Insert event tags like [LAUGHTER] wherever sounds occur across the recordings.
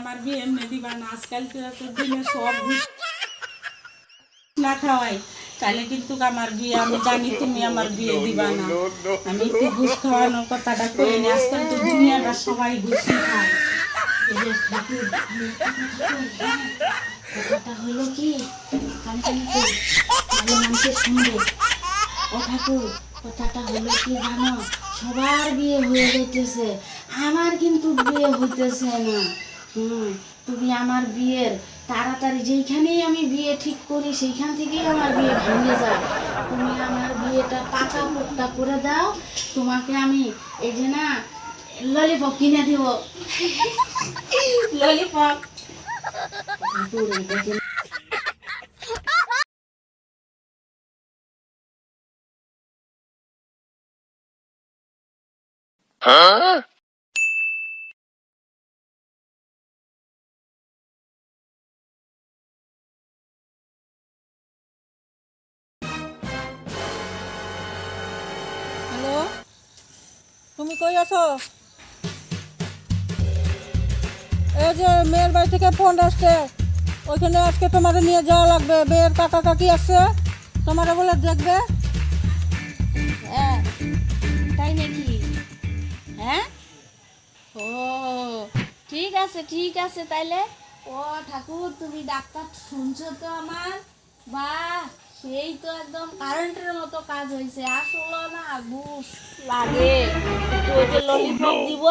আমার বিয়ে এমনি দিবা না আজকালকার তো দিনে সব না খাওয়াই। তাহলে কিন্তু আমার বিয়ে, আমি জানি তুমি আমার বিয়ে দিবা না। আমি একটু ঘুষ খাওয়ানোর কথাটা কই নি, আজকাল তো দুনিয়াটা সবাই ঘুষই খায়। আমার কিন্তু বিয়ে হইতেছে না। হুম তুমি আমার বিয়ের তাড়াতাড়ি যেইখানেই আমি বিয়ে ঠিক করি, সেইখান থেকেই আমার বিয়ে ভেঙে যায়। তুমি আমার বিয়েটা পাকা পোক্তা করে দাও, তোমাকে আমি এই যে না ললিপপ কিনে দিব। ললিপপ ঠাকুর তুমি কই আছো? এই যে মেয়ের বাড়ি থেকে ফোন আসছে। ওইখানে আজকে তোমার নিয়ে যাওয়া লাগবে। মেয়ের কাকা কাকি আসছে। তোমার বলে দেখবে। হ্যাঁ। তাই নাকি? হ্যাঁ? ও ঠিক আছে ঠিক আছে তাইলে। ও ঠাকুর তুমি ডাক্তার শুনছো তো আমার? বাহ সেই তো একদম কারেন্টের মতো কাজ হয়েছে আসলো না ঘুষ লাগে। একটু ললিপপ দিব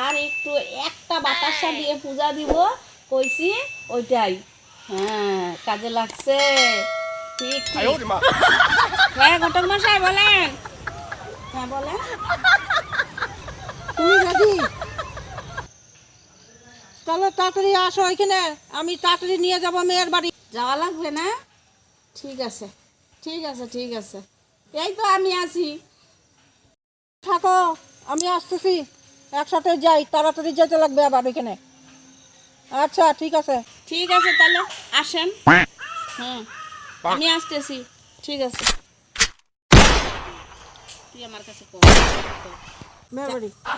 আর একটু একটা বাতাসা দিয়ে পূজা দিব কইছি ওইটাই। হ্যাঁ কাজে লাগছে। ঠিক হ্যাঁ ঘটক মশাই বলেন। হ্যাঁ বলেন। তুমি রেডি তাহলে তাড়াতাড়ি আসো ওইখানে আমি তাড়াতাড়ি নিয়ে যাব মেয়ের বাড়ি। যাওয়া লাগবে না? ঠিক আছে ঠিক আছে ঠিক আছে। এই তো আমি আছি। থাকো। আমি আসতেছি একসাথে যাই তাড়াতাড়ি যেতে লাগবে আবার ওইখানে আচ্ছা ঠিক আছে। ঠিক আছে তাহলে আসেন। হুম আমি আসতেছি। ঠিক আছে। তুই আমার কাছে কর।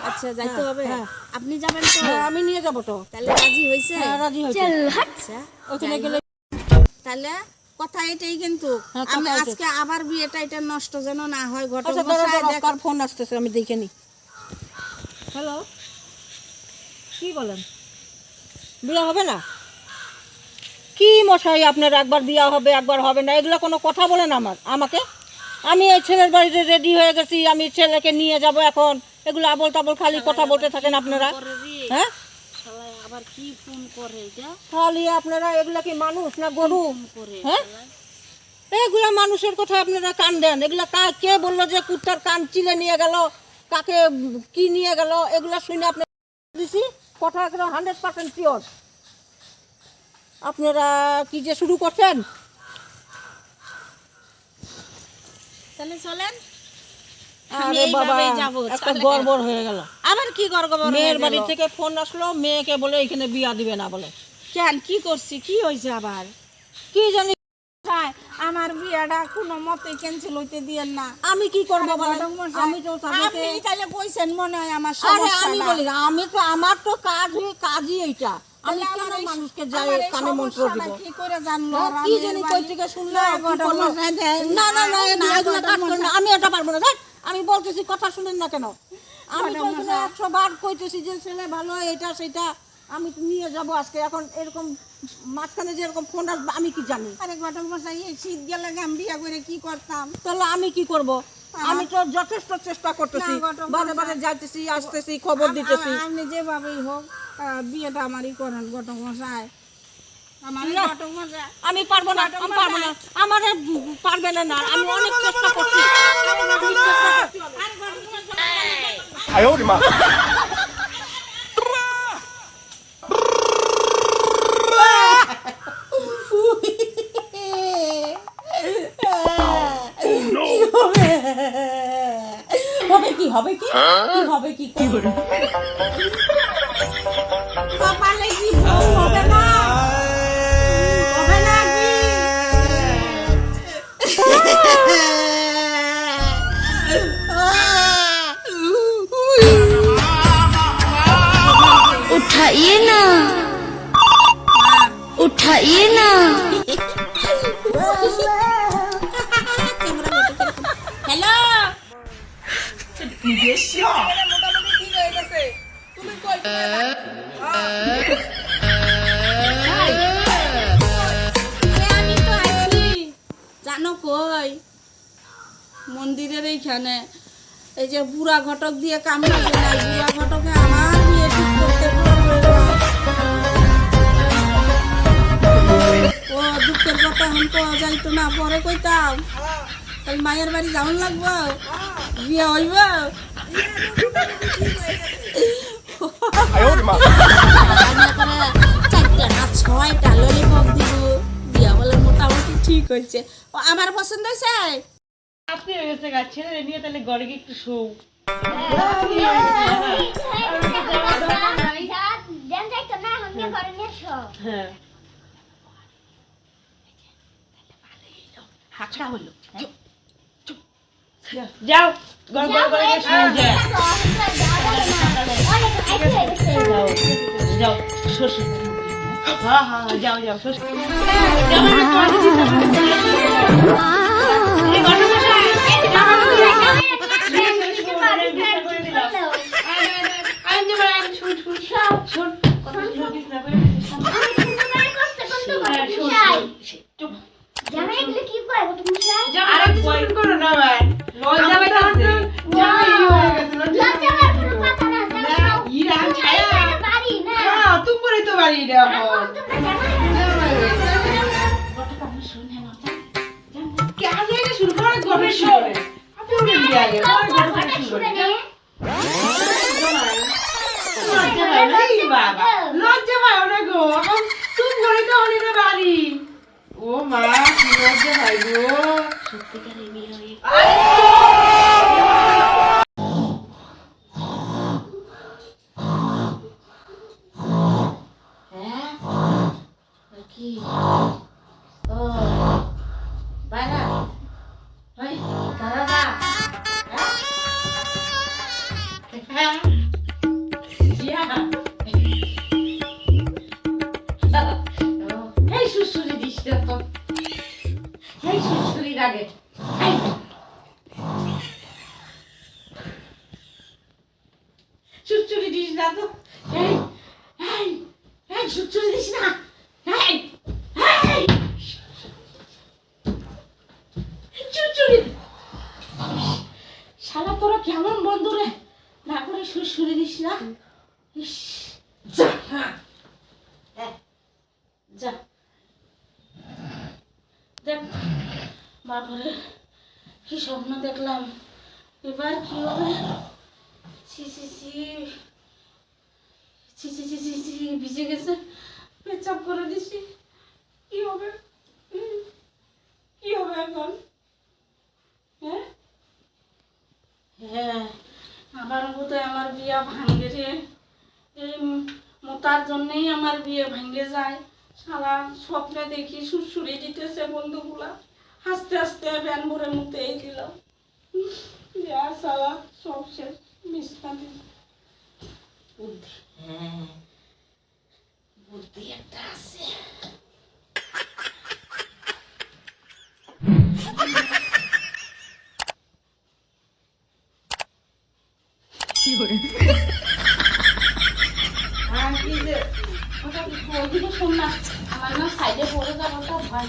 আচ্ছা যাইতে হ্যাঁ, হবে। হ্যাঁ। আপনি যাবেন তো? হ্যাঁ, আমি নিয়ে যাব তো। তাহলে রাজি হ্যাঁ আচ্ছা ওখানে গেলে তাহলে কথা এটাই কিন্তু। হ্যাঁ, আমি আজকে আবার বিয়েটা এটা নষ্ট যেন না হয় আচ্ছা ফোন আসতেছে আমি দেখে নি হ্যালো কি বলেন? বিয়ে হবে না? কি মশাই আপনার একবার বিয়ে হবে একবার হবে না? এগুলো কোনো কথা বলেন আমার আমাকে? আমি এই ছেলের বাড়িতে রেডি হয়ে গেছি আমি ছেলেকে নিয়ে যাব এখন। এগুলো আবল তাবল খালি কথা বলতে থাকেন আপনারা। হ্যাঁ? আবার কি ফোন করে এটা? খালি আপনারা এগুলা কি মানুষ না গরু? হ্যাঁ? এগুলা মানুষের কথা আপনারা কান দেন। এগুলা কা কে বলল যে কুত্তার কান চিলে নিয়ে গেল? কাকে কি নিয়ে গেল এগুলা শুনে আপনার দিছি কথা একদম হান্ড্রেড পার্সেন্ট পিওর আপনারা কি যে শুরু করছেন? তাহলে চলেন। আমি আরে বাবা একটা গড়বড় হয়ে গেল। আবার কি মেয়ের বাড়ি থেকে ফোন আসলো মেয়েকে বলে এখানে বিয়া দিবে না বলে। কেন? কি করছি? কি হয়েছে আবার? কি জানি আমার বিয়েটা কোনো মতে ক্যান্সেল হইতে দিয়েন না। আমি কি করব বলেন? আমি তো আপনি তাহলে কইছেন মনে হয় আমার আরে আমি বলি না, আমি তো আমার তো কাজ হয়ে কাজই এইটা। আমি কেন মানুষকে যাই কানে মন্ত্র দিব? কি করে জানলো? হ্যাঁ, কি জানি কই থেকে শুনলাম না, কি ঘটক করল? মশাই দেন। না না না না, এগুলো এগুলো কাজ করুন আমি এটা পারব না। আমি বলতেছি কথা শুনেন না কেন? আমি তো। একশো বার কইতেছি যে ছেলে ভালো এটা সেটা। আমি তো নিয়ে যাব আজকে। এখন এরকম মাঝখানে যে এরকম ফোন আসবে আমি কি জানি? আরে ঘটক মশাই এই শীত গেলে আমি বিয়ে করে কি করতাম? তাহলে আমি কি করব? আমি তো যথেষ্ট চেষ্টা করতেছি। বারে বারে যাইতেছি আসতেছি খবর দিতেছি। আপনি যেভাবেই হোক বিয়েটা আমারই করেন ঘটক মশাই। আমি পারব না আমি পারব না। আমার পারবে না না। আমি অনেক চেষ্টা করছি। অনেক কি হবে কি? কি হবে কি কপালে উঠাইয়ে না। উঠাইয়ে না। কই মন্দিরের এইখানে এই যে বুড়া ঘটক দিয়ে কামড়াছে না বুড়া ঘটকে আমার বিয়ে ঠিক করতে। ও দুঃখের কথা এখন পাওয়া যাইতো না পরে কইতাম তাহলে মায়ের বাড়ি যাওয়ান লাগবো বিয়া হইব চারটা ছয়টা আমার পছন্দ হয়েছে আপনি ছেলে নিয়ে তাহলে গড়ে একটু শো হ্যাঁ হলো। যাও যাও শ্বশুর হ্যাঁ হ্যাঁ যাও যাও শ্বশুর আমি শুন শুন শুন লজ্জা পাই না গো এখন তুমি করে তো হলি না বাড়ি ও মা কি লজ্জা পাই গো সত্যিকারের হয়ে হ্যাঁ কি সুসুরি দিস না তো। এই দিস না। এই শালা তোরা কেমন বন্ধু রে? না করে সুসুরি দিস না। ইস, যা যা। দেখ বাবারে কি স্বপ্ন দেখলাম। এবার কি হবে? ছি ছি ছি ছি ছি ছি ভিজে গেছে পেচাপ করে দিছি কি হবে কি হবে এখন হ্যাঁ হ্যাঁ আমার বোধহয় আমার বিয়া ভাঙ্গে রে এই মোতার জন্যেই আমার বিয়ে ভাঙ্গে যায় সারা স্বপ্নে দেখি সুরসুরি দিতেছে বন্ধুগুলা হাসতে হাসতে ব্যান ভরে মুতে এই দিলাম যা সালা সব শেষ মিষ্টামি বুদ্ধি বুদ্ধি একটা আছে আমার না সাইডে পড়ে যাব তো ভয়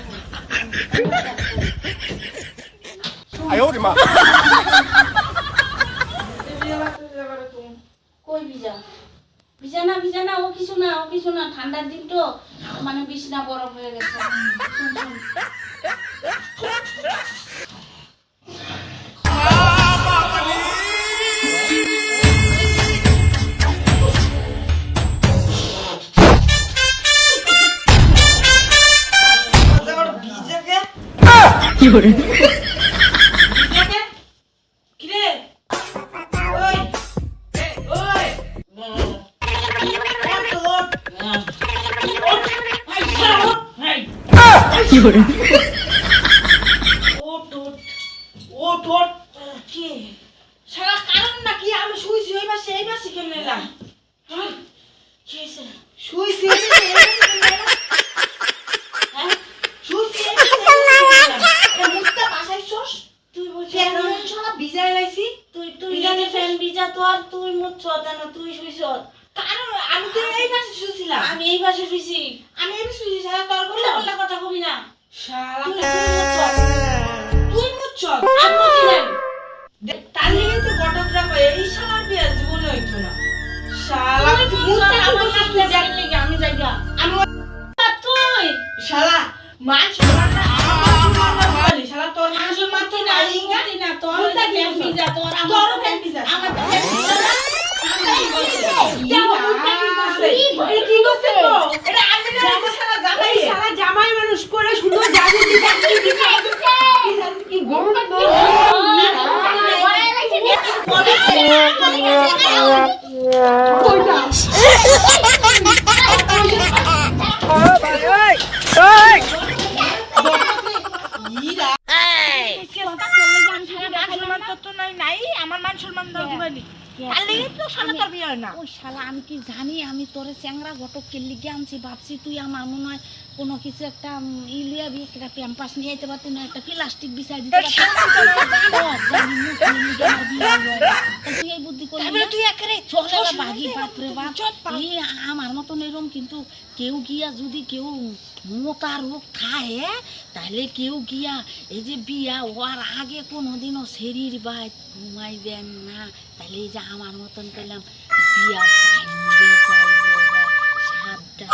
[LAUGHS] কই ভিজা ভিজা না ভিজা না ও কিছু না ও কিছু না ঠান্ডার দিন তো। মানে বিছনা বরফ হয়ে গেছে। শুন, শুন। কিরে সেই বাসি কেমনে তুই মুখ চদান তুই আমি তো এই পাশে শুইছিলাম আমি এই পাশে শুইছি আমি এই শুইছি সারা তর্ক কথা কবি না। শালা করছে? এটা আমি না এটা শালা জামাই। শালা জামাই মানুষ করে জাদু দিছে কি শালা তোর বিয়ে হয় না? ওই শালা আমি কি জানি আমি তোরে চ্যাংরা ঘটক কে লিগে আনছি ভাবছি তুই আমার মনে হয় কোনো কিছু একটা ই লিয়ে বি একটা প্যাম্পাস নিয়ে যেতে পারতি না একটা প্লাস্টিক বিছাই দিতে পারতি। জানি মুখ তুই এই বুদ্ধি করলি আমার মতন এরম কিন্তু কেউ গিয়া যদি কেউ মোটা রোগ খায় তাহলে কেউ গিয়া এই যে বিয়া ওয়ার আগে কোনোদিনও শরীর বা ঘুমাই দেন না। তাহলে এই যে আমার মতন পেলাম বিয়া সাবধান।